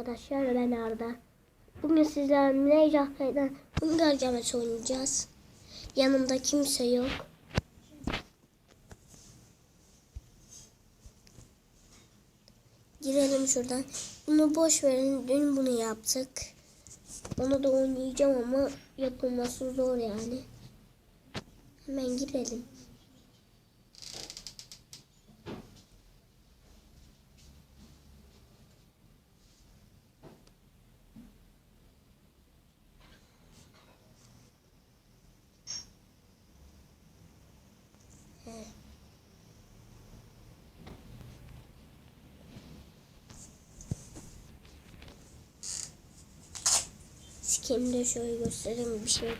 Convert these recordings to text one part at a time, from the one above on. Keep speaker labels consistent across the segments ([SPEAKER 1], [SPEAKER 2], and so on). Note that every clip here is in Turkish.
[SPEAKER 1] arkadaşlar ben Arda. Bugün sizlerle Minecraft'tan Hunger Games oynayacağız. Yanımda kimse yok. Girelim şuradan. Bunu boş verin. Dün bunu yaptık. Onu da oynayacağım ama yapılması zor yani. Hemen girelim. Skin'i de şöyle göstereyim. Bir şey yok.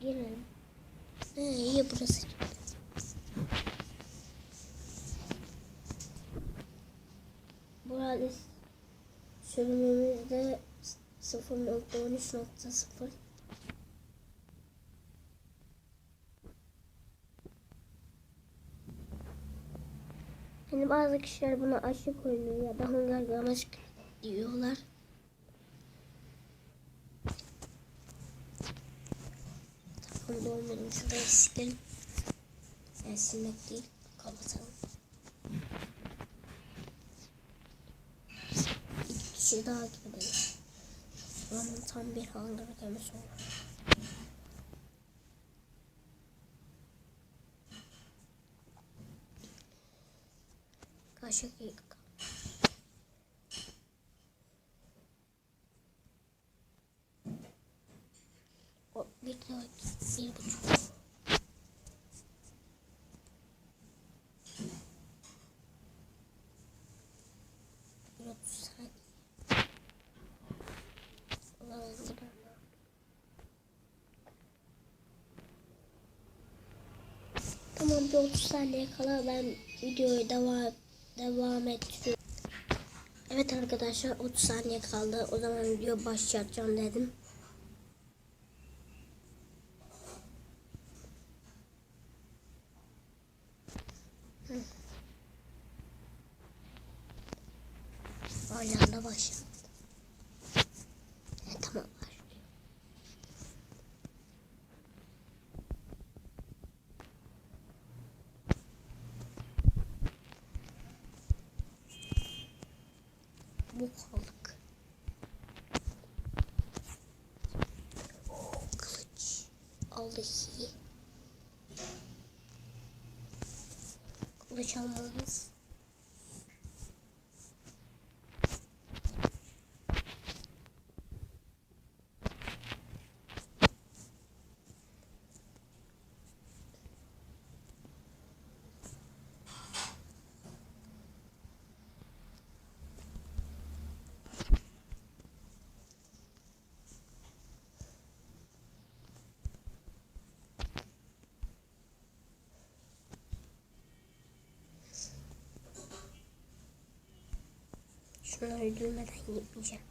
[SPEAKER 1] Girelim. He, iyi burası. Burada sürümümüzde 0.13.0 Hani bazı kişiler buna aşık oynuyor ya da Hunger Games diyorlar. Tamam dolmadım. Şurayı silelim. Yani silmek değil. Kapatalım. İki kişi daha gidelim. Onun tam bir Hunger Games olur. Bir buçuk. Tamam bir 30 saniye kala ben videoyu devam devam ettiriyorum. Evet arkadaşlar 30 saniye kaldı. O zaman video başlatacağım dedim. Aynı anda başladı. Evet, tamam başlıyor. Bu kaldık. Oh, kılıç. Vallahi. Kılıç almalıyız. Şunu öldürmeden gitmeyeceğim.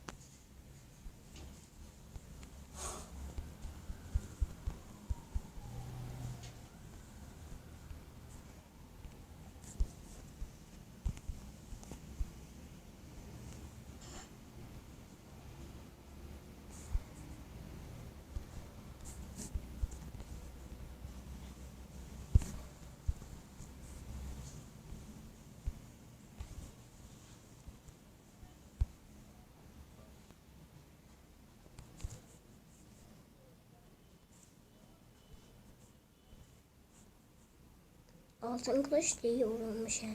[SPEAKER 1] Altın kılıç da iyi vurulmuş ha.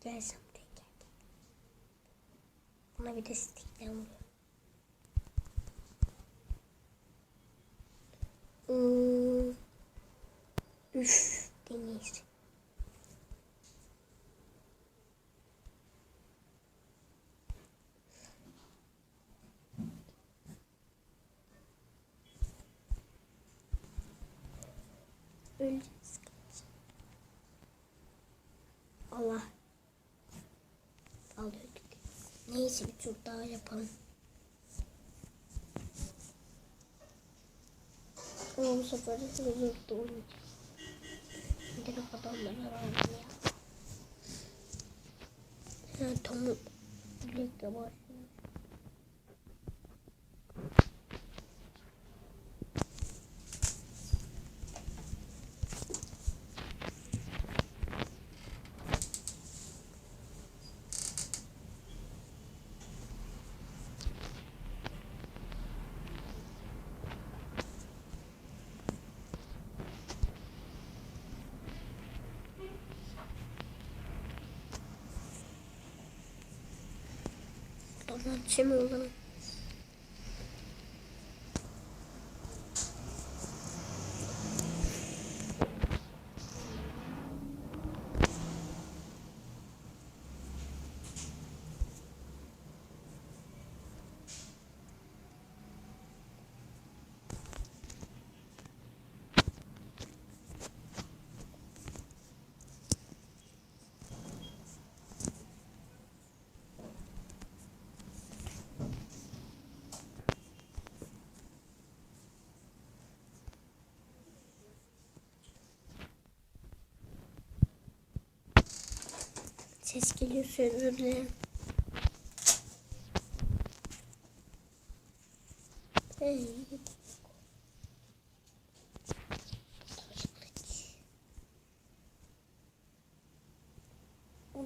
[SPEAKER 1] Gel sen buraya gel. Buna bir de stickle vur. Hmm. Öleceğiz. Allah. Alıyorduk. Neyse bir tur daha yapalım. Ama bu sefer de huzurlu oynayacağız. Direkt adamlara verdim ya. Ha, tamam. Birlikte var. Tamam şimdi olalım. Ses geliyorsa özür dilerim.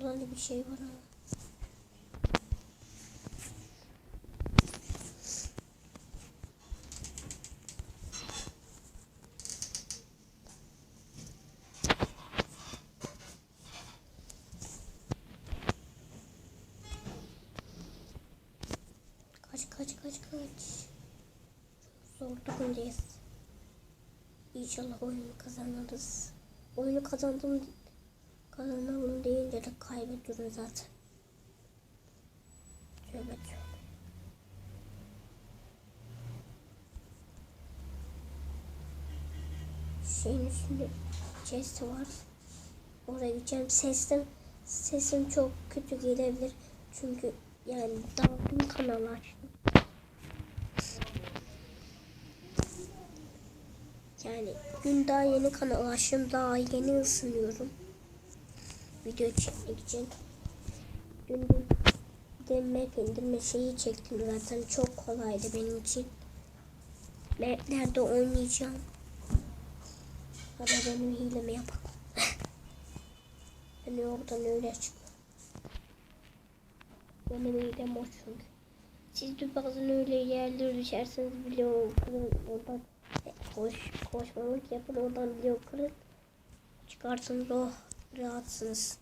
[SPEAKER 1] Da bir şey var ama. Kaç kaç kaç kaç. Zor durumdayız. İnşallah oyunu kazanırız. Oyunu kazandım kazanalım deyince de kaybediyorum zaten. Tövbe. Şeyin üstünde chest var. Oraya gideceğim. Sesim sesim çok kötü gelebilir. Çünkü yani daha dün kanal açtım. Yani gün daha yeni kanal açtım. Daha yeni ısınıyorum. Video çekmek için. Dün de map indirme şeyi çektim zaten. Çok kolaydı benim için. Maplerde oynayacağım. Hadi benim hilemi yapalım. ben oradan öyle çıkıyorum. Benim hilem o. Siz de bazen öyle yerlere düşerseniz bile o oradan koş, koşmalık yapın oradan bile o kırın. Çıkarsınız oh rahatsınız.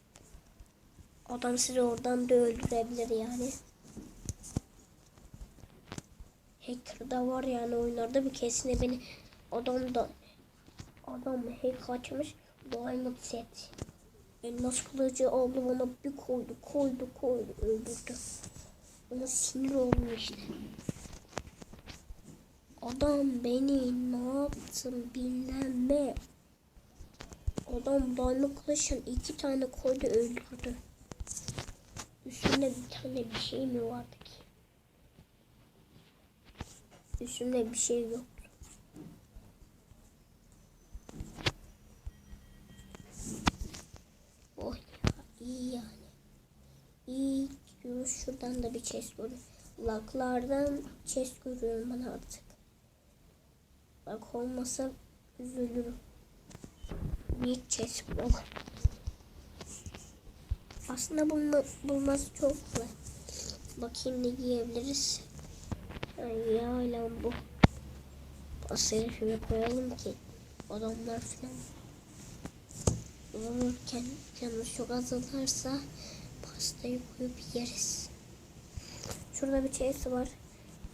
[SPEAKER 1] Adam sizi oradan da öldürebilir yani. Hacker da var yani oyunlarda bir kesine beni adam da adam hack açmış Diamond set. Elmas kılıcı aldı bana bir koydu koydu koydu öldürdü. Ona sinir oldum işte. Adam beni ne yaptın bilmem Adam Diamond kılıçtan iki tane koydu öldürdü. Üstünde bir tane bir şey mi vardı ki? Üstünde bir şey yok. Şuradan da bir chest görüyorum. Laklardan chest görüyorum ben artık. Bak olmasa üzülürüm. Bir chest bul. Aslında bulma, bulması çok kolay. Bakayım ne giyebiliriz. Ya lan bu. Pastayı şöyle koyalım ki adamlar falan vururken canımız çok azalırsa pastayı koyup yeriz. Şurada bir chest var.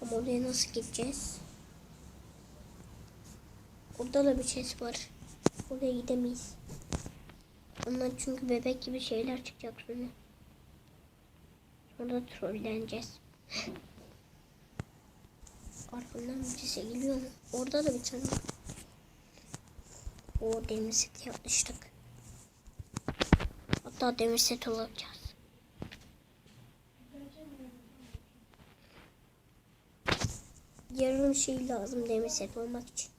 [SPEAKER 1] Ama oraya nasıl gideceğiz? Orada da bir chest var. Oraya gidemeyiz. Ondan çünkü bebek gibi şeyler çıkacak sonra. Sonra trolleneceğiz. Arkamdan birisi geliyor mu? Orada da bir tane. O demir set yapmıştık. Hatta demir set olacağız. Yarım şey lazım demir set olmak için.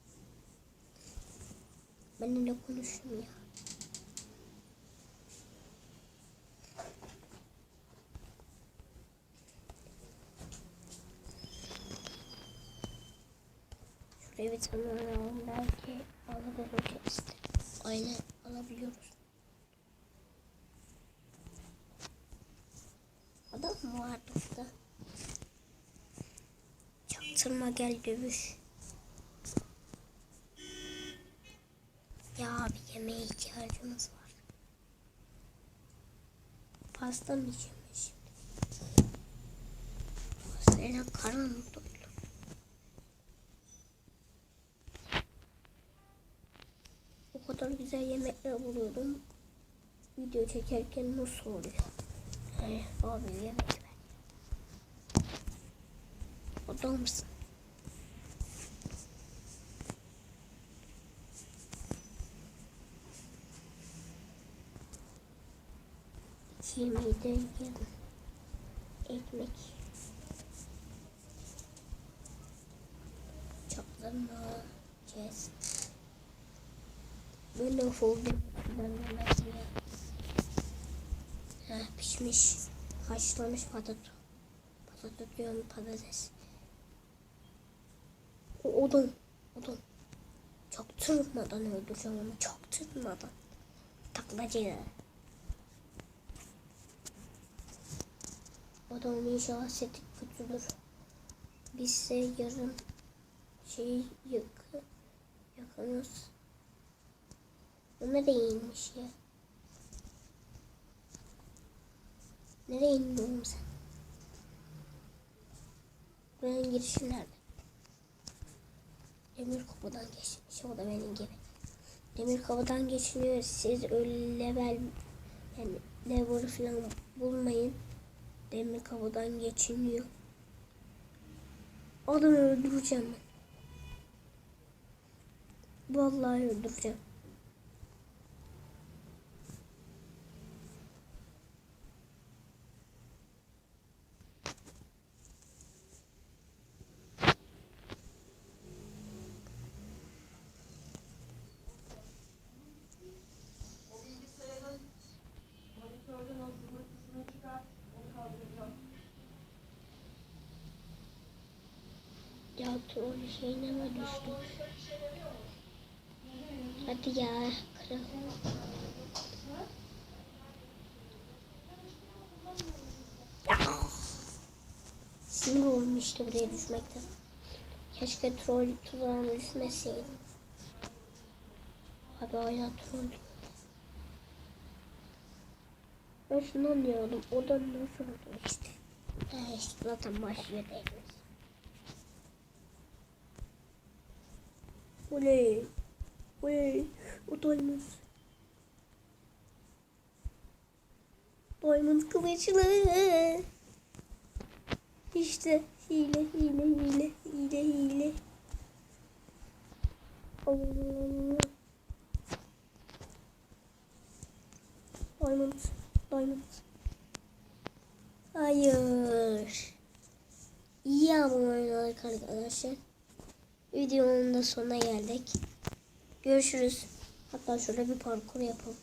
[SPEAKER 1] Benimle konuşmuyor. Şuraya bir tane alalım belki alabiliriz. Aynen alabiliyoruz. Adam mı var burada? Çaktırma gel dövüş. Ya bir yemeğe ihtiyacımız var. Pasta mı yiyeceğim şimdi? Pastayla karnım doydu. O kadar güzel yemekler buluyordum. Video çekerken nasıl oluyor? Hey, abi yemek ver. Oda de yedim. Ekmek. Çatlama. Kes. Böyle oldu. Heh, pişmiş. Haşlanmış patates. Patates diyorum patates. O odun. Odun. Çok tırmadan öldüreceğim onu. Çok tırmadan. Taklacı. Adam inşallah seti kötüdür. Bizse yarın şey yakı yakınız. O nereye inmiş ya? Nereye indin oğlum sen? Buranın girişi nerede? Demir kapıdan geçmiş. O da benim gibi. Demir kapıdan geçiniyor. Siz öyle level yani level falan bulmayın. Demir kapıdan geçiniyor. Adamı öldüreceğim ben. Vallahi öldüreceğim. Ya troll şeyine mi düştüm? Hadi ya kral. Sinir oldum işte buraya düşmekten. Keşke troll tuzağına düşmeseydim. Abi hala troll. Ben şunu anlıyordum. O da nasıl oldu işte. Ha işte zaten başlıyor değiliz. Oley. Oley. O diamond. Kılıçlı. İşte hile hile hile hile hile. Allah. Diamond. Diamond. Hayır. İyi oynadık arkadaşlar. Videonun da sonuna geldik. Görüşürüz. Hatta şöyle bir parkur yapalım.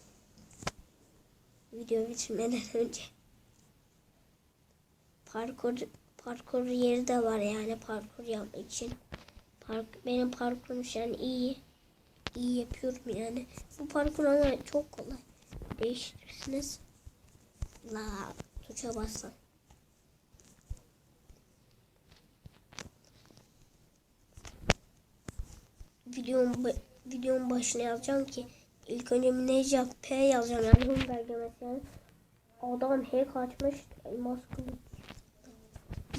[SPEAKER 1] Video bitirmeden önce. Parkur parkur yeri de var yani parkur yapmak için. Park, benim parkurum şu an iyi. İyi yapıyorum yani. Bu parkur ama çok kolay. Değiştirirsiniz. La tuşa bassan. Videonun, videonun başına yazacağım ki ilk önce Minecraft P yazacağım yani belgemesi yani. Adam hack açmış elmas kılıç.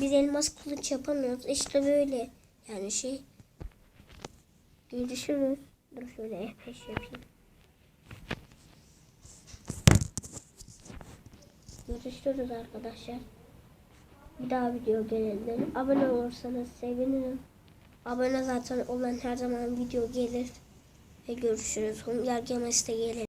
[SPEAKER 1] Biz elmas kılıç yapamıyoruz. İşte böyle yani şey. Görüşürüz. Dur şöyle F5 yapayım. Görüşürüz arkadaşlar. Bir daha video gelelim. Abone olursanız sevinirim. Abone zaten olan her zaman video gelir. Ve görüşürüz. Hunger Games'te gelir.